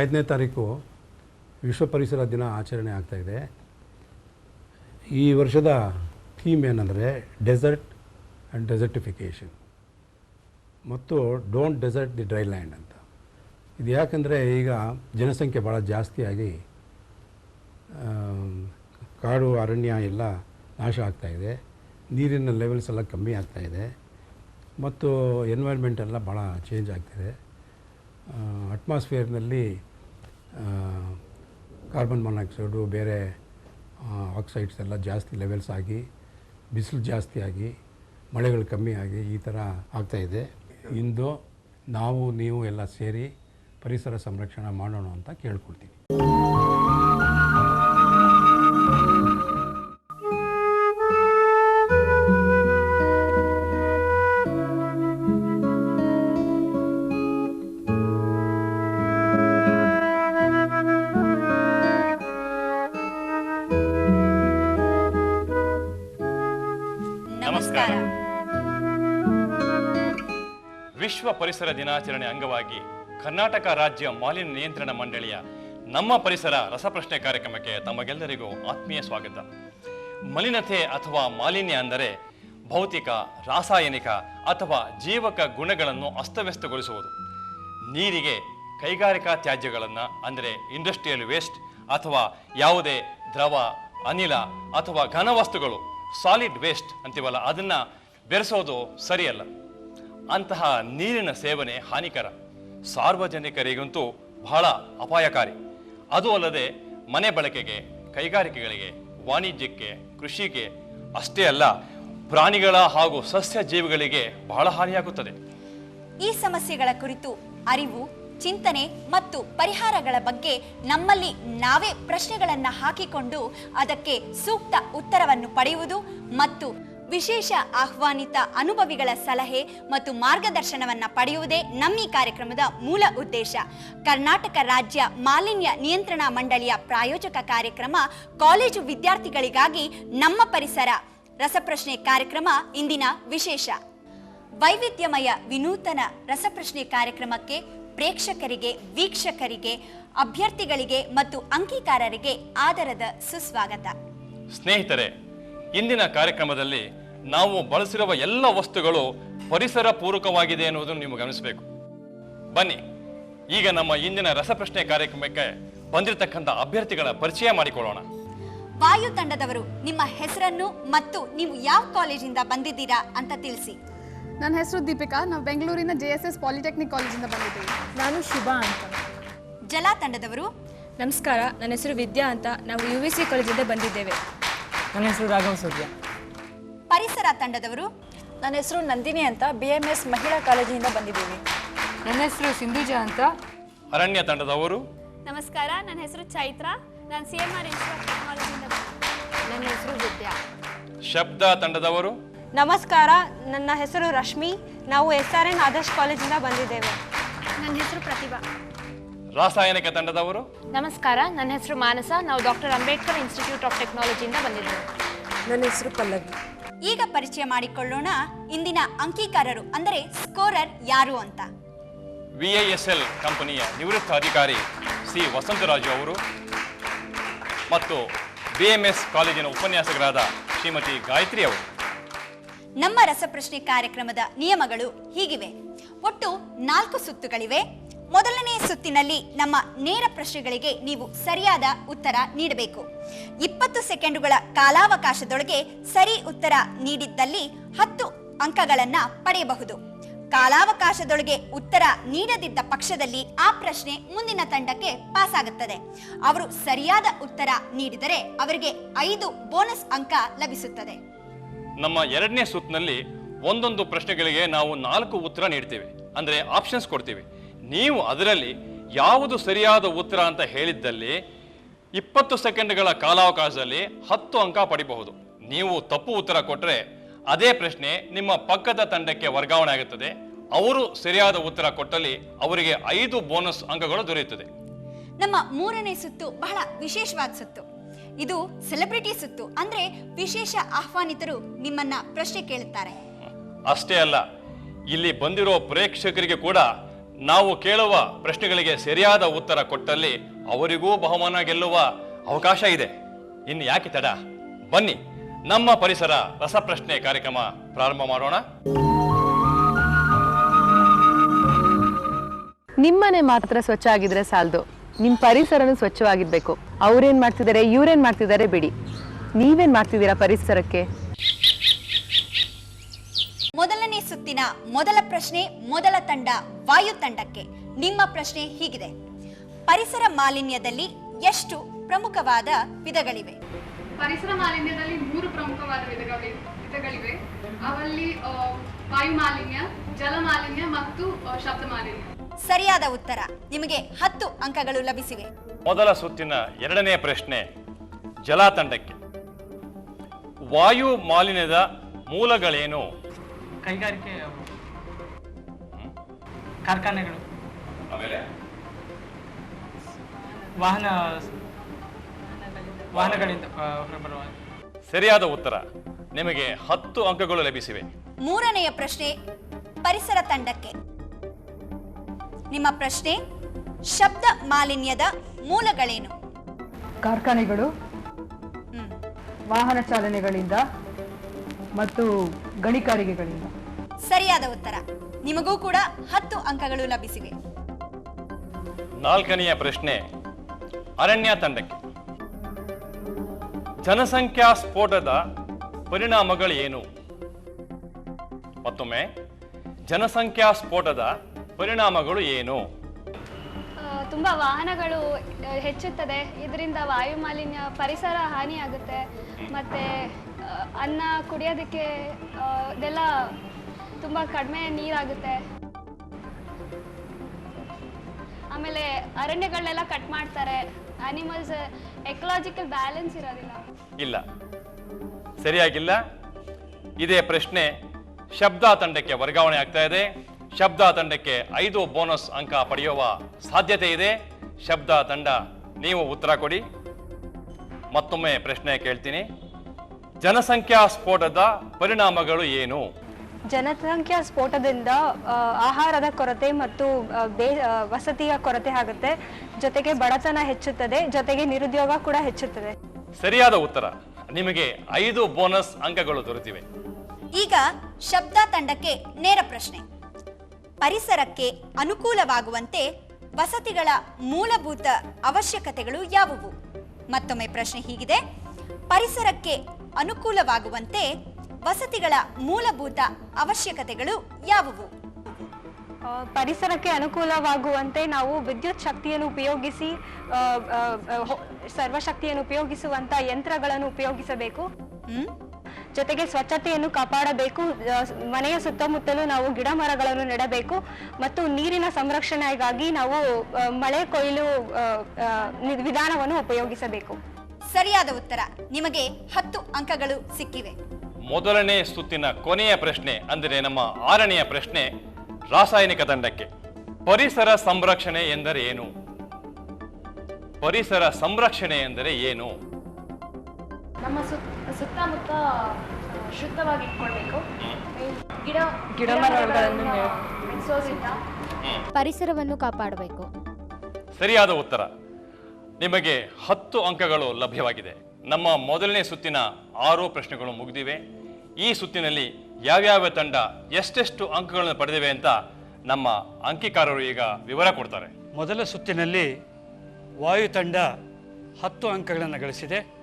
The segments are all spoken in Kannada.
ಐದನೇ ತಾರೀಕು ವಿಶ್ವ ಪರಿಸರ ದಿನ ಆಚರಣೆ ಆಗ್ತಾಯಿದೆ ಈ ವರ್ಷದ ಥೀಮ್ ಏನಂದರೆ ಡೆಸರ್ಟ್ ಆ್ಯಂಡ್ ಡೆಸರ್ಟಿಫಿಕೇಷನ್. ಮತ್ತು don't desert the dry land ಅಂತ. ಇದು ಯಾಕಂದರೆ ಈಗ ಜನಸಂಖ್ಯೆ ಭಾಳ ಜಾಸ್ತಿಯಾಗಿ ಕಾಡು ಅರಣ್ಯ ಎಲ್ಲ ನಾಶ ಆಗ್ತಾಯಿದೆ ನೀರಿನ ಲೆವೆಲ್ಸ್ ಎಲ್ಲ ಕಮ್ಮಿ ಆಗ್ತಾಯಿದೆ ಮತ್ತು ಎನ್ವೈರ್ಮೆಂಟ್ ಎಲ್ಲ ಭಾಳ ಚೇಂಜ್ ಆಗ್ತಿದೆ. ಅಟ್ಮಾಸ್ಫಿಯರ್ನಲ್ಲಿ ಕಾರ್ಬನ್ ಮೊನಾಕ್ಸೈಡು ಬೇರೆ ಆಕ್ಸೈಡ್ಸ್ ಎಲ್ಲ ಜಾಸ್ತಿ ಲೆವೆಲ್ಸ್ ಆಗಿ, ಬಿಸಿಲು ಜಾಸ್ತಿ ಆಗಿ, ಮಳೆಗಳು ಕಮ್ಮಿ ಆಗಿ ಈ ಥರ ಆಗ್ತಾಯಿದೆ ಇಂದು ನಾವು, ನೀವು ಎಲ್ಲ ಸೇರಿ ಪರಿಸರ ಸಂರಕ್ಷಣೆ ಮಾಡೋಣ ಅಂತ ಕೇಳ್ಕೊಳ್ತೀನಿ. ನಮಸ್ಕಾರ. ವಿಶ್ವ ಪರಿಸರ ದಿನಾಚರಣೆ ಅಂಗವಾಗಿ ಕರ್ನಾಟಕ ರಾಜ್ಯ ಮಾಲಿನ್ಯ ನಿಯಂತ್ರಣ ಮಂಡಳಿಯ ನಮ್ಮ ಪರಿಸರ ರಸಪ್ರಶ್ನೆ ಕಾರ್ಯಕ್ರಮಕ್ಕೆ ತಮಗೆಲ್ಲರಿಗೂ ಆತ್ಮೀಯ ಸ್ವಾಗತ. ಮಲಿನತೆ ಅಥವಾ ಮಾಲಿನ್ಯ ಅಂದರೆ ಭೌತಿಕ, ರಾಸಾಯನಿಕ ಅಥವಾ ಜೀವಕ ಗುಣಗಳನ್ನು ಅಸ್ತವ್ಯಸ್ತಗೊಳಿಸುವುದು. ನೀರಿಗೆ ಕೈಗಾರಿಕಾ ತ್ಯಾಜ್ಯಗಳನ್ನು ಅಂದರೆ ಇಂಡಸ್ಟ್ರಿಯಲ್ ವೇಸ್ಟ್ ಅಥವಾ ಯಾವುದೇ ದ್ರವ, ಅನಿಲ ಅಥವಾ ಘನವಸ್ತುಗಳು ಸಾಲಿಡ್ ವೇಸ್ಟ್ ಅಂತೀವಲ್ಲ, ಅದನ್ನು ಬೆರೆಸೋದು ಸರಿಯಲ್ಲ. ಅಂತಹ ನೀರಿನ ಸೇವನೆ ಹಾನಿಕರ. ಸಾರ್ವಜನಿಕರಿಗಂತೂ ಬಹಳ ಅಪಾಯಕಾರಿ. ಅದು ಅಲ್ಲದೆ ಮನೆ ಬಳಕೆಗೆ, ಕೈಗಾರಿಕೆಗಳಿಗೆ, ವಾಣಿಜ್ಯಕ್ಕೆ, ಕೃಷಿಗೆ ಅಷ್ಟೇ ಅಲ್ಲ, ಪ್ರಾಣಿಗಳ ಹಾಗೂ ಸಸ್ಯ ಜೀವಿಗಳಿಗೆ ಬಹಳ ಹಾನಿಯಾಗುತ್ತದೆ. ಈ ಸಮಸ್ಯೆಗಳ ಕುರಿತು ಅರಿವು ಚಿಂತನೆ ಮತ್ತು ಪರಿಹಾರಗಳ ಬಗ್ಗೆ ನಮ್ಮಲ್ಲಿ ನಾವೇ ಪ್ರಶ್ನೆಗಳನ್ನು ಹಾಕಿಕೊಂಡು ಅದಕ್ಕೆ ಸೂಕ್ತ ಉತ್ತರವನ್ನು ಪಡೆಯುವುದು ಮತ್ತು ವಿಶೇಷ ಆಹ್ವಾನಿತ ಅನುಭವಿಗಳ ಸಲಹೆ ಮತ್ತು ಮಾರ್ಗದರ್ಶನವನ್ನು ಪಡೆಯುವುದೇ ನಮ್ಮ ಈ ಕಾರ್ಯಕ್ರಮದ ಮೂಲ ಉದ್ದೇಶ. ಕರ್ನಾಟಕ ರಾಜ್ಯ ಮಾಲಿನ್ಯ ನಿಯಂತ್ರಣ ಮಂಡಳಿಯ ಪ್ರಾಯೋಜಕ ಕಾರ್ಯಕ್ರಮ ಕಾಲೇಜು ವಿದ್ಯಾರ್ಥಿಗಳಿಗಾಗಿ ನಮ್ಮ ಪರಿಸರ ರಸಪ್ರಶ್ನೆ ಕಾರ್ಯಕ್ರಮ ಇಂದಿನ ವಿಶೇಷ. ವೈವಿಧ್ಯಮಯ ವಿನೂತನ ರಸಪ್ರಶ್ನೆ ಕಾರ್ಯಕ್ರಮಕ್ಕೆ ಪ್ರೇಕ್ಷಕರಿಗೆ ವೀಕ್ಷಕರಿಗೆ ಅಭ್ಯರ್ಥಿಗಳಿಗೆ ಮತ್ತು ಅಂಕಿಕಾರರಿಗೆ ಆದರದ ಸುಸ್ವಾಗತ. ಸ್ನೇಹಿತರೆ ಇಂದಿನ ಕಾರ್ಯಕ್ರಮದಲ್ಲಿ ನಾವು ಬಳಸಿರುವ ಎಲ್ಲ ವಸ್ತುಗಳು ಪರಿಸರ ಪೂರಕವಾಗಿದೆ ಎನ್ನುವುದನ್ನು ನೀವು ಗಮನಿಸಬೇಕು. ಬನ್ನಿ ಈಗ ನಮ್ಮ ಇಂದಿನ ರಸಪ್ರಶ್ನೆ ಕಾರ್ಯಕ್ರಮಕ್ಕೆ ಬಂದಿರತಕ್ಕಂಥ ಅಭ್ಯರ್ಥಿಗಳ ಪರಿಚಯ ಮಾಡಿಕೊಳ್ಳೋಣ. ವಾಯು ತಂಡದವರು ನಿಮ್ಮ ಹೆಸರನ್ನು ಮತ್ತು ನೀವು ಯಾವ ಕಾಲೇಜಿಂದ ಬಂದಿದ್ದೀರಾ ಅಂತ ತಿಳಿಸಿ. ನನ್ನ ಹೆಸರು ದೀಪಿಕಾ. ನಾವು ಬೆಂಗಳೂರಿನ ಜೆ ಎಸ್ ಎಸ್ ಪಾಲಿಟೆಕ್ನಿಕ್ ಕಾಲೇಜಿಂದ ಬಂದಿದ್ದೀವಿ. ನಾನು ಶುಭಾ ಅಂತ. ಜಲಾ ತಂಡದವರು. ನಮಸ್ಕಾರ ನನ್ನ ಹೆಸರು ವಿದ್ಯಾ ಅಂತ. ನಾವು ಯು ವಿ ಸಿ ಕಾಲೇಜಿಂದ ಬಂದಿದ್ದೇವೆ. ನನ್ನ ಹೆಸರು ರಾಘವ ಸೂರ್ಯ. ಪರಿಸರ ತಂಡದವರು. ನನ್ನ ಹೆಸರು ನಂದಿನಿ ಅಂತ. ಬಿ ಎಂ ಎಸ್ ಮಹಿಳಾ ಕಾಲೇಜಿನಿಂದ ಬಂದಿದ್ದೀವಿ. ನನ್ನ ಹೆಸರು ಸಿಂಧುಜಾ ಅಂತ. ಅರಣ್ಯ ತಂಡದವರು. ನಮಸ್ಕಾರ ನನ್ನ ಹೆಸರು ಚೈತ್ರ. ನಾನು ಸಿ ಎಂ ಆರ್ ಇನ್ಸ್ಟಿಟ್ಯೂಟ್ ಟೆಕ್ನಾಲಜಿಯಿಂದ ನನ್ನ ಹೆಸರು ವಿದ್ಯಾ. ಶಬ್ದ ತಂಡದವರು. ನಮಸ್ಕಾರ ನನ್ನ ಹೆಸರು ರಶ್ಮಿ. ನಾವು ಎಸ್ ಆರ್ ಎನ್ ಆದರ್ಶ್ ಕಾಲೇಜಿಂದ ಬಂದಿದ್ದೇವೆ. ನನ್ನ ಹೆಸರು ಪ್ರತಿಭಾ. ರಾಸಾಯನಿಕ ತಂಡದವರು? ನಮಸ್ಕಾರ ನನ್ನ ಹೆಸರು ಮಾನಸ. ನಾವು ಡಾಕ್ಟರ್ ಅಂಬೇಡ್ಕರ್ ಇನ್ಸ್ಟಿಟ್ಯೂಟ್ ಆಫ್ ಟೆಕ್ನಾಲಜಿಯಿಂದ ಬಂದಿದ್ದೇವೆ. ನನ್ನ ಹೆಸರು ಪಲ್ಲವಿ. ಈಗ ಪರಿಚಯ ಮಾಡಿಕೊಳ್ಳೋಣ ಇಂದಿನ ಅಂಕೀಕಾರರು ಅಂದರೆ ಸ್ಕೋರರ್ ಯಾರು ಅಂತ? ವಿ ಐ ಎಸ್ ಎಲ್ ಕಂಪನಿಯ ನಿವೃತ್ತ ಅಧಿಕಾರಿ ಸಿ ವಸಂತರಾಜು ಅವರು ಮತ್ತು ಬಿ ಎಂ ಎಸ್ ಕಾಲೇಜಿನ ಉಪನ್ಯಾಸಕರಾದ ಶ್ರೀಮತಿ ಗಾಯತ್ರಿ ಅವರು. ನಮ್ಮ ರಸಪ್ರಶ್ನೆ ಕಾರ್ಯಕ್ರಮದ ನಿಯಮಗಳು ಹೀಗಿವೆ. ಒಟ್ಟು ನಾಲ್ಕು ಸುತ್ತುಗಳಿವೆ. ಮೊದಲನೇ ಸುತ್ತಿನಲ್ಲಿ ನಮ್ಮ ನೇರ ಪ್ರಶ್ನೆಗಳಿಗೆ ನೀವು ಸರಿಯಾದ ಉತ್ತರ ನೀಡಬೇಕು. ಇಪ್ಪತ್ತು ಸೆಕೆಂಡುಗಳ ಕಾಲಾವಕಾಶದೊಳಗೆ ಸರಿ ಉತ್ತರ ನೀಡಿದ್ದಲ್ಲಿ ಹತ್ತು ಅಂಕಗಳನ್ನ ಪಡೆಯಬಹುದು. ಕಾಲಾವಕಾಶದೊಳಗೆ ಉತ್ತರ ನೀಡದಿದ್ದ ಪಕ್ಷದಲ್ಲಿ ಆ ಪ್ರಶ್ನೆ ಮುಂದಿನ ತಂಡಕ್ಕೆ ಪಾಸ್ ಆಗುತ್ತದೆ ಅವರು ಸರಿಯಾದ ಉತ್ತರ ನೀಡಿದರೆ ಅವರಿಗೆ ಐದು ಬೋನಸ್ ಅಂಕ ಲಭಿಸುತ್ತದೆ. ನಮ್ಮ ಎರಡನೇ ಸುತ್ತಿನಲ್ಲಿ ಒಂದೊಂದು ಪ್ರಶ್ನೆಗಳಿಗೆ ನಾವು ನಾಲ್ಕು ಉತ್ತರ ನೀಡ್ತೀವಿ. ಅಂದರೆ ಆಪ್ಷನ್ಸ್ ಕೊಡ್ತೀವಿ. ನೀವು ಅದರಲ್ಲಿ ಯಾವುದು ಸರಿಯಾದ ಉತ್ತರ ಅಂತ ಹೇಳಿದ್ದಲ್ಲಿ ಇಪ್ಪತ್ತು ಸೆಕೆಂಡ್ಗಳ ಕಾಲಾವಕಾಶದಲ್ಲಿ ಹತ್ತು ಅಂಕ ಪಡಿಬಹುದು. ನೀವು ತಪ್ಪು ಉತ್ತರ ಕೊಟ್ಟರೆ ಅದೇ ಪ್ರಶ್ನೆ ನಿಮ್ಮ ಪಕ್ಕದ ತಂಡಕ್ಕೆ ವರ್ಗಾವಣೆ ಆಗುತ್ತದೆ. ಅವರು ಸರಿಯಾದ ಉತ್ತರ ಕೊಟ್ಟಲ್ಲಿ ಅವರಿಗೆ ಐದು ಬೋನಸ್ ಅಂಕಗಳು ದೊರೆಯುತ್ತದೆ. ನಮ್ಮ ಮೂರನೇ ಸುತ್ತು ಬಹಳ ವಿಶೇಷವಾದ ಸುತ್ತು. ಇದು ಸೆಲೆಬ್ರಿಟಿ ಸುತ್ತು. ಅಂದ್ರೆ ವಿಶೇಷ ಆಹ್ವಾನಿತರು ನಿಮ್ಮನ್ನ ಪ್ರಶ್ನೆ ಕೇಳುತ್ತಾರೆ. ಅಷ್ಟೇ ಅಲ್ಲ ಇಲ್ಲಿ ಬಂದಿರೋ ಪ್ರೇಕ್ಷಕರಿಗೆ ಕೂಡ ನಾವು ಕೇಳುವ ಪ್ರಶ್ನೆಗಳಿಗೆ ಸರಿಯಾದ ಉತ್ತರ ಕೊಟ್ಟಲ್ಲಿ ಅವರಿಗೂ ಬಹುಮಾನ ಗೆಲ್ಲುವ ಅವಕಾಶ ಇದೆ. ಇನ್ನು ಯಾಕೆ ತಡ? ಬನ್ನಿ ನಮ್ಮ ಪರಿಸರ ರಸಪ್ರಶ್ನೆ ಕಾರ್ಯಕ್ರಮ ಪ್ರಾರಂಭ ಮಾಡೋಣ. ನಿಮ್ಮನೆ ಮಾತ್ರ ಸ್ವಚ್ಛ ಆಗಿದ್ರೆ ಸಾಲದು. ನಿಮ್ಮ ಪರಿಸರನೂ ಸ್ವಚ್ಛವಾಗಿರ್ಬೇಕು. ಅವ್ರೇನು ಮಾಡ್ತಿದ್ದಾರೆ ಇವ್ರೇನು ಮಾಡ್ತಿದ್ದಾರೆ ಬಿಡಿ. ನೀವೇನು ಮಾಡ್ತಿದ್ದೀರಾ ಪರಿಸರಕ್ಕೆ? ಮೊದಲನೇ ಸುತ್ತಿನ ಮೊದಲ ಪ್ರಶ್ನೆ ಮೊದಲ ತಂಡ ವಾಯು ತಂಡಕ್ಕೆ. ನಿಮ್ಮ ಪ್ರಶ್ನೆ ಹೀಗಿದೆ. ಪರಿಸರ ಮಾಲಿನ್ಯದಲ್ಲಿ ಎಷ್ಟು ಪ್ರಮುಖವಾದ ವಿಧಗಳಿವೆ? ಪರಿಸರ ಮಾಲಿನ್ಯದಲ್ಲಿ ಮೂರು ಪ್ರಮುಖವಾದ ವಿಧಗಳಿ ವಿಧಗಳಿವೆ. ಅವಲ್ಲಿ ವಾಯು ಮಾಲಿನ್ಯ ಜಲ ಮಾಲಿನ್ಯ ಮತ್ತು ಶಬ್ದ ಮಾಲಿನ್ಯ. ಸರಿಯಾದ ಉತ್ತರ. ನಿಮಗೆ ಹತ್ತು ಅಂಕಗಳು ಲಭಿಸಿವೆ. ಮೊದಲ ಸುತ್ತಿನ ಎರಡನೇ ಪ್ರಶ್ನೆ ಜಲ ತಂಡಕ್ಕೆ ವಾಯು ಮಾಲಿನ್ಯದ ಮೂಲಗಳೇನು? ಕೈಗಾರಿಕೆ ಕಾರ್ಖಾನೆಗಳು. ಆಮೇಲೆ? ವಾಹನ ವಾಹನಗಳಿಂದ ಆ, ಹೊರಬರುವ. ಸರಿಯಾದ ಉತ್ತರ. ನಿಮಗೆ ಹತ್ತು ಅಂಕಗಳು ಲಭಿಸಿವೆ. ಮೂರನೆಯ ಪ್ರಶ್ನೆ ಪರಿಸರ ತಂಡಕ್ಕೆ. ನಿಮ್ಮ ಪ್ರಶ್ನೆ ಶಬ್ದ ಮಾಲಿನ್ಯದ ಮೂಲಗಳೇನು? ಕಾರ್ಖಾನೆಗಳು ಹ್ಮ್. ವಾಹನ ಚಾಲನೆಗಳಿಂದ ಮತ್ತು ಗಣಿಗಾರಿಕೆಗಳಿಂದ ಸರಿಯಾದ ಉತ್ತರ. ನಿಮಗೂ ಕೂಡ ಹತ್ತು ಅಂಕಗಳು ಲಭಿಸಿವೆ. ನಾಲ್ಕನೆಯ ಪ್ರಶ್ನೆ ಅರಣ್ಯ ತಂಡಕ್ಕೆ. ಜನಸಂಖ್ಯಾ ಸ್ಫೋಟದ ಪರಿಣಾಮಗಳು ಏನು ಮತ್ತೊಮ್ಮೆ ಜನಸಂಖ್ಯಾ ಸ್ಫೋಟದ ಪರಿಣಾಮಗಳು ಏನು? ತುಂಬಾ ವಾಹನಗಳು ಹೆಚ್ಚುತ್ತದೆ. ಇದರಿಂದ ವಾಯು ಮಾಲಿನ್ಯ ಪರಿಸರ ಹಾನಿಯಾಗುತ್ತೆ. ಮತ್ತೆ ಅನ್ನ ಕುಡಿಯೋದಕ್ಕೆ ಇದೆಲ್ಲ ತುಂಬಾ ಕಡಿಮೆ ನೀರಾಗುತ್ತೆ. ಆಮೇಲೆ ಅರಣ್ಯಗಳನ್ನೆಲ್ಲ ಕಟ್ ಮಾಡ್ತಾರೆ. ಅನಿಮಲ್ಸ್ ಎಕಲಾಜಿಕಲ್ ಬ್ಯಾಲೆನ್ಸ್ ಇರೋದಿಲ್ಲ. ಇಲ್ಲ. ಸರಿಯಾಗಿಲ್ಲ. ಇದೇ ಪ್ರಶ್ನೆ ಶಬ್ದ ತಂಡಕ್ಕೆ ವರ್ಗಾವಣೆ ಆಗ್ತಾ ಇದೆ. ಶಬ್ದ ತಂಡಕ್ಕೆ ಐದು ಬೋನಸ್ ಅಂಕ ಪಡೆಯುವ ಸಾಧ್ಯತೆ ಇದೆ. ಶಬ್ದ ತಂಡ ನೀವು ಉತ್ತರ ಕೊಡಿ. ಮತ್ತೊಮ್ಮೆ ಪ್ರಶ್ನೆ ಕೇಳ್ತೀನಿ. ಜನಸಂಖ್ಯಾ ಸ್ಫೋಟದ ಪರಿಣಾಮಗಳು ಏನು? ಜನಸಂಖ್ಯಾ ಸ್ಫೋಟದಿಂದ ಆಹಾರದ ಕೊರತೆ ಮತ್ತು ಬೇ ವಸತಿಯ ಕೊರತೆ ಆಗುತ್ತೆ. ಜೊತೆಗೆ ಬಡತನ ಹೆಚ್ಚುತ್ತದೆ ಜೊತೆಗೆ ನಿರುದ್ಯೋಗ ಕೂಡ ಹೆಚ್ಚುತ್ತದೆ. ಸರಿಯಾದ ಉತ್ತರ. ನಿಮಗೆ ಐದು ಬೋನಸ್ ಅಂಕಗಳು ದೊರೆತಿವೆ. ಈಗ ಶಬ್ದ ತಂಡಕ್ಕೆ ನೇರ ಪ್ರಶ್ನೆ. ಪರಿಸರಕ್ಕೆ ಅನುಕೂಲವಾಗುವಂತೆ ವಸತಿಗಳ ಮೂಲಭೂತ ಅವಶ್ಯಕತೆಗಳು ಯಾವುವು? ಮತ್ತೊಮ್ಮೆ ಪ್ರಶ್ನೆ ಹೀಗಿದೆ. ಪರಿಸರಕ್ಕೆ ಅನುಕೂಲವಾಗುವಂತೆ ವಸತಿಗಳ ಮೂಲಭೂತ ಅವಶ್ಯಕತೆಗಳು ಯಾವುವು? ಪರಿಸರಕ್ಕೆ ಅನುಕೂಲವಾಗುವಂತೆ ನಾವು ವಿದ್ಯುತ್ ಶಕ್ತಿಯನ್ನು ಉಪಯೋಗಿಸಿ ಸರ್ವಶಕ್ತಿಯನ್ನು ಉಪಯೋಗಿಸುವಂತ ಯಂತ್ರಗಳನ್ನು ಉಪಯೋಗಿಸಬೇಕು. ಹ್ಮ್? ಜೊತೆಗೆ ಸ್ವಚ್ಛತೆಯನ್ನು ಕಾಪಾಡಬೇಕು. ಮನೆಯ ಸುತ್ತಮುತ್ತಲೂ ನಾವು ಗಿಡ ಮರಗಳನ್ನು ನೆಡಬೇಕು. ಮತ್ತು ನೀರಿನ ಸಂರಕ್ಷಣೆಗಾಗಿ ನಾವು ಮಳೆ ಕೊಯ್ಲು ವಿಧಾನವನ್ನು ಉಪಯೋಗಿಸಬೇಕು. ಸರಿಯಾದ ಉತ್ತರ. ನಿಮಗೆ ಹತ್ತು ಅಂಕಗಳು ಸಿಕ್ಕಿವೆ. ಮೊದಲನೇ ಸುತ್ತಿನ ಕೊನೆಯ ಪ್ರಶ್ನೆ ಅಂದರೆ ನಮ್ಮ ಆರನೆಯ ಪ್ರಶ್ನೆ ರಾಸಾಯನಿಕ ತಂಡಕ್ಕೆ. ಪರಿಸರ ಸಂರಕ್ಷಣೆ ಎಂದರೆ ಏನು? ಪರಿಸರ ಸಂರಕ್ಷಣೆ ಎಂದರೆ ಏನು? ನಮ್ಮ ಸುತ್ತ ಸುತ್ತಮುತ್ತ ಶುದ್ಧವಾಗಿ ಇಟ್ಕೊಳ್ಬೇಕು ಗಿಡ ಗಿಡ ಮರಗಳನ್ನು ಬೆಳೆಸೋದ್ರಿಂದ ಪರಿಸರವನ್ನು ಕಾಪಾಡಬೇಕು. ಸರಿಯಾದ ಉತ್ತರ. ನಿಮಗೆ ಹತ್ತು ಅಂಕಗಳು ಲಭ್ಯವಾಗಿದೆ. ನಮ್ಮ ಮೊದಲನೇ ಸುತ್ತಿನ ಆರು ಪ್ರಶ್ನೆಗಳು ಮುಗಿದಿವೆ. ಈ ಸುತ್ತಿನಲ್ಲಿ ಯಾವ್ಯಾವ ತಂಡ ಎಷ್ಟೆಷ್ಟು ಅಂಕಗಳನ್ನು ಪಡೆದಿವೆ ಅಂತ ನಮ್ಮ ಅಂಕಿಕಾರರು ಈಗ ವಿವರ ಕೊಡ್ತಾರೆ. ಮೊದಲ ಸುತ್ತಿನಲ್ಲಿ ವಾಯು ತಂಡ ಹತ್ತು ಅಂಕಗಳನ್ನು ಗಳಿಸಿದೆ.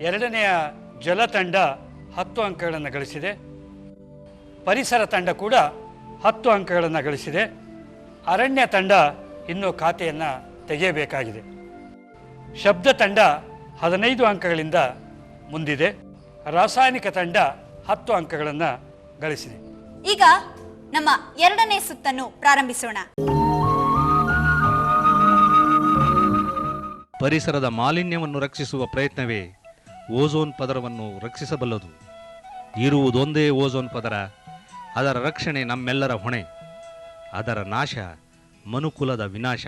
ಎರಡನೆಯ ಜಲ ತಂಡ ಹತ್ತು ಅಂಕಗಳನ್ನು ಗಳಿಸಿದೆ. ಪರಿಸರ ತಂಡ ಕೂಡ ಹತ್ತು ಅಂಕಗಳನ್ನು ಗಳಿಸಿದೆ. ಅರಣ್ಯ ತಂಡ ಇನ್ನೂ ಖಾತೆಯನ್ನು ತೆಗೆಯಬೇಕಾಗಿದೆ. ಶಬ್ದ ತಂಡ ಹದಿನೈದು ಅಂಕಗಳಿಂದ ಮುಂದಿದೆ. ರಾಸಾಯನಿಕ ತಂಡ ಹತ್ತು ಅಂಕಗಳನ್ನು ಗಳಿಸಿದೆ. ಈಗ ನಮ್ಮ ಎರಡನೇ ಸುತ್ತನ್ನು ಪ್ರಾರಂಭಿಸೋಣ. ಪರಿಸರದ ಮಾಲಿನ್ಯವನ್ನು ರಕ್ಷಿಸುವ ಪ್ರಯತ್ನವೇ ಓಝೋನ್ ಪದರವನ್ನು ರಕ್ಷಿಸಬಲ್ಲದು. ಇರುವುದೊಂದೇ ಓಝೋನ್ ಪದರ ಅದರ ರಕ್ಷಣೆ ನಮ್ಮೆಲ್ಲರ ಹೊಣೆ ಅದರ ನಾಶ ಮನುಕುಲದ ವಿನಾಶ.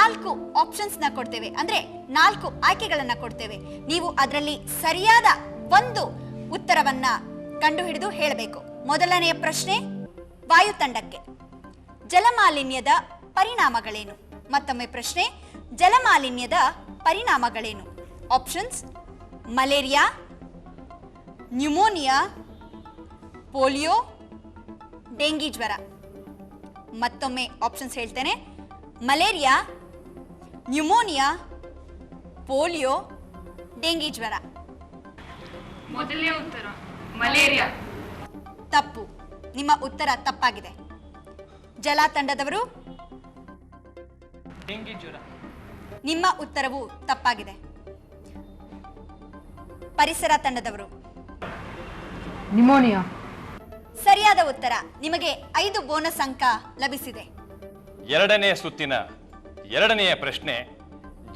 ನಾಲ್ಕು ಆಪ್ಷನ್ಸ್ನ ಕೊಡ್ತೇವೆ. ಅಂದರೆ ನಾಲ್ಕು ಆಯ್ಕೆಗಳನ್ನು ಕೊಡ್ತೇವೆ. ನೀವು ಅದರಲ್ಲಿ ಸರಿಯಾದ ಒಂದು ಉತ್ತರವನ್ನ ಕಂಡುಹಿಡಿದು ಹೇಳಬೇಕು. ಮೊದಲನೆಯ ಪ್ರಶ್ನೆ, ವಾಯುತಂಡಕ್ಕೆ. ಜಲಮಾಲಿನ್ಯದ ಪರಿಣಾಮಗಳೇನು? ಮತ್ತೊಮ್ಮೆ ಪ್ರಶ್ನೆ, ಜಲಮಾಲಿನ್ಯದ ಪರಿಣಾಮಗಳೇನು? Options malaria, pneumonia, polio dengue ಜ್ವರ. ಮತ್ತೊಮ್ಮೆ ಆಪ್ಷನ್ಸ್ ಹೇಳ್ತೇನೆ. ಮಲೇರಿಯಾ ನ್ಯೂಮೋನಿಯಾ ಪೋಲಿಯೋ ಡೆಂಗಿ ಜ್ವರ. ಮೊದಲನೇ ಉತ್ತರ ಮಲೇರಿಯಾ. ತಪ್ಪು. ನಿಮ್ಮ ಉತ್ತರ ತಪ್ಪಾಗಿದೆ. ಜಲ ತಂಡದವರು ಡೆಂಗಿ ಜ್ವರ. ನಿಮ್ಮ ಉತ್ತರವು ತಪ್ಪಾಗಿದೆ. ಪರಿಸರ ತಂಡದವರು? ನಿಮೋನಿಯಾ ಸರಿಯಾದ ಉತ್ತರ. ನಿಮಗೆ ಐದು ಬೋನಸ್ ಅಂಕ ಲಭಿಸಿದೆ. ಎರಡನೇ ಸುತ್ತಿನ ಎರಡನೆಯ ಪ್ರಶ್ನೆ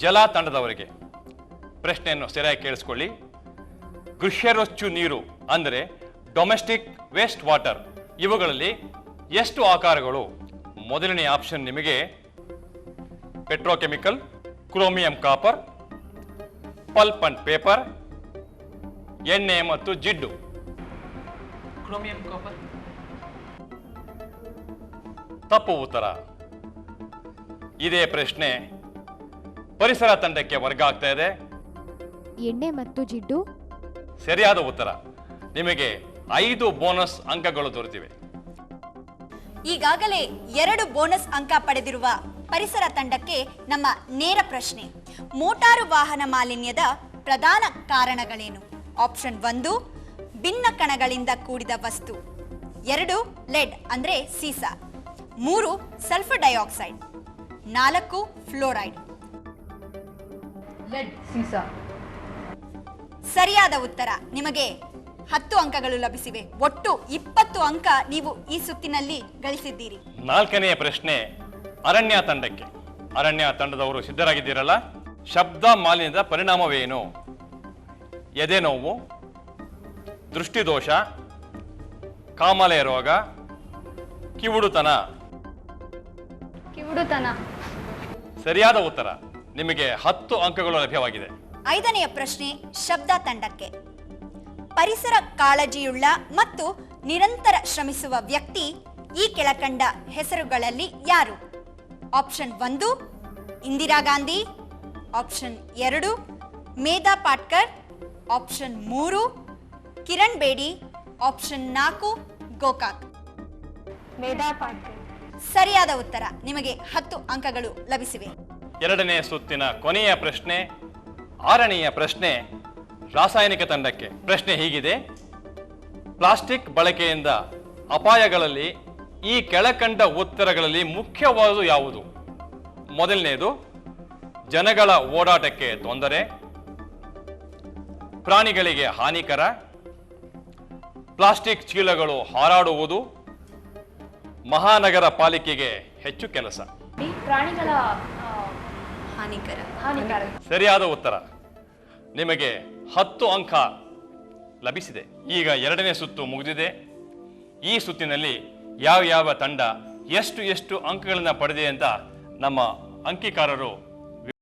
ಜಲ ತಂಡದವರಿಗೆ ಪ್ರಶ್ನೆಯನ್ನು ಸರಿಯಾಗಿ ಕೇಳಿಸ್ಕೊಳ್ಳಿ. ಗೃಹ್ಯರೊಚ್ಚು ನೀರು ಅಂದರೆ ಡೊಮೆಸ್ಟಿಕ್ ವೇಸ್ಟ್ ವಾಟರ್ ಇವುಗಳಲ್ಲಿ ಎಷ್ಟು ಆಕಾರಗಳು? ಮೊದಲನೇ ಆಪ್ಷನ್ ನಿಮಗೆ petrochemical chromium copper pulp and paper ಎಣ್ಣೆ ಮತ್ತು ಜಿಡ್ಡು. ಕ್ರೋಮಿಯಂ ಕಾಪರ್ ತಪ್ಪು ಉತ್ತರ. ಇದೇ ಪ್ರಶ್ನೆ. ಪರಿಸರ ತಂಡಕ್ಕೆ ವರ್ಗ ಆಗ್ತಾ ಇದೆ. ಎಣ್ಣೆ ಮತ್ತು ಜಿಡ್ಡು? ಸರಿಯಾದ ಉತ್ತರ. ನಿಮಗೆ ಐದು ಬೋನಸ್ ಅಂಕಗಳು ದೊರೆತಿವೆ. ಈಗಾಗಲೇ ಎರಡು ಬೋನಸ್ ಅಂಕ ಪಡೆದಿರುವ ಪರಿಸರ ತಂಡಕ್ಕೆ ನಮ್ಮ ನೇರ ಪ್ರಶ್ನೆ. ಮೋಟಾರು ವಾಹನ ಮಾಲಿನ್ಯದ ಪ್ರಧಾನ ಕಾರಣಗಳೇನು? ಆಪ್ಷನ್ ಒಂದು ಭಿನ್ನ ಕಣಗಳಿಂದ ಕೂಡಿದ ವಸ್ತು. ಎರಡು ಲೆಡ್ ಅಂದ್ರೆ ಸೀಸಾ. ಮೂರು ಸಲ್ಫರ್ ಡೈಆಕ್ಸೈಡ್. ನಾಲ್ಕು ಫ್ಲೋರೈಡ್. ಲೆಡ್ ಸೀಸಾ. ಸರಿಯಾದ ಉತ್ತರ. ನಿಮಗೆ ಹತ್ತು ಅಂಕಗಳು ಲಭಿಸಿವೆ. ಒಟ್ಟು ಇಪ್ಪತ್ತು ಅಂಕ ನೀವು ಈ ಸುತ್ತಿನಲ್ಲಿ ಗಳಿಸಿದ್ದೀರಿ. ನಾಲ್ಕನೆಯ ಪ್ರಶ್ನೆ ಅರಣ್ಯ ತಂಡಕ್ಕೆ. ಅರಣ್ಯ ತಂಡದವರು ಸಿದ್ಧರಾಗಿದ್ದೀರಲ್ಲ? ಶಬ್ದ ಮಾಲಿನ್ಯದ ಪರಿಣಾಮವೇನು? ಎದೆ ನೋವು ದೃಷ್ಟಿದೋಷ ಕಾಮಾಲೆ ರೋಗ ಕಿವುಡುತನ. ಕಿವುಡುತನ. ಸರಿಯಾದ ಉತ್ತರ. ನಿಮಗೆ ಹತ್ತು ಅಂಕಗಳು ಲಭ್ಯವಾಗಿದೆ. ಐದನೆಯ ಪ್ರಶ್ನೆ ಶಬ್ದ ತಂಡಕ್ಕೆ. ಪರಿಸರ ಕಾಳಜಿಯುಳ್ಳ ಮತ್ತು ನಿರಂತರ ಶ್ರಮಿಸುವ ವ್ಯಕ್ತಿ ಈ ಕೆಳಕಂಡ ಹೆಸರುಗಳಲ್ಲಿ ಯಾರು? ಆಪ್ಷನ್ ಒಂದು ಇಂದಿರಾ ಗಾಂಧಿ. ಆಪ್ಷನ್ ಎರಡು ಮೇಧಾ ಪಾಟ್ಕರ್. ಆಪ್ಷನ್ ಮೂರು ಕಿರಣ್ ಬೇಡಿ. ಆಪ್ಷನ್ ನಾಲ್ಕು ಗೋಕಾಕ್. ಮೇಧಾ ಪಾಟ್ಕರ್. ಸರಿಯಾದ ಉತ್ತರ. ನಿಮಗೆ ಹತ್ತು ಅಂಕಗಳು ಲಭಿಸಿವೆ. ಎರಡನೇ ಸುತ್ತಿನ ಕೊನೆಯ ಪ್ರಶ್ನೆ, ಆರನೆಯ ಪ್ರಶ್ನೆ, ರಾಸಾಯನಿಕ ತಂಡಕ್ಕೆ. ಪ್ರಶ್ನೆ ಹೀಗಿದೆ. ಪ್ಲಾಸ್ಟಿಕ್ ಬಳಕೆಯಿಂದ ಅಪಾಯಗಳಲ್ಲಿ ಈ ಕೆಳಕಂಡ ಉತ್ತರಗಳಲ್ಲಿ ಮುಖ್ಯವಾದುದು ಯಾವುದು? ಮೊದಲನೆಯದು ಜನಗಳ ಓಡಾಟಕ್ಕೆ ತೊಂದರೆ. ಪ್ರಾಣಿಗಳಿಗೆ ಹಾನಿಕರ. ಪ್ಲಾಸ್ಟಿಕ್ ಚೀಲಗಳು ಹಾರಾಡುವುದು. ಮಹಾನಗರ ಪಾಲಿಕೆಗೆ ಹೆಚ್ಚು ಕೆಲಸ. ಪ್ರಾಣಿಗಳ ಹಾನಿಕರ. ಹಾನಿಕಾರ. ಸರಿಯಾದ ಉತ್ತರ. ನಿಮಗೆ ಹತ್ತು ಅಂಕ ಲಭಿಸಿದೆ. ಈಗ ಎರಡನೇ ಸುತ್ತು ಮುಗಿದಿದೆ. ಈ ಸುತ್ತಿನಲ್ಲಿ ಯಾವ ಯಾವ ತಂಡ ಎಷ್ಟು ಎಷ್ಟು ಅಂಕಗಳನ್ನು ಪಡೆದಿದೆ ಅಂತ ನಮ್ಮ ಅಂಕಿಕಾರರು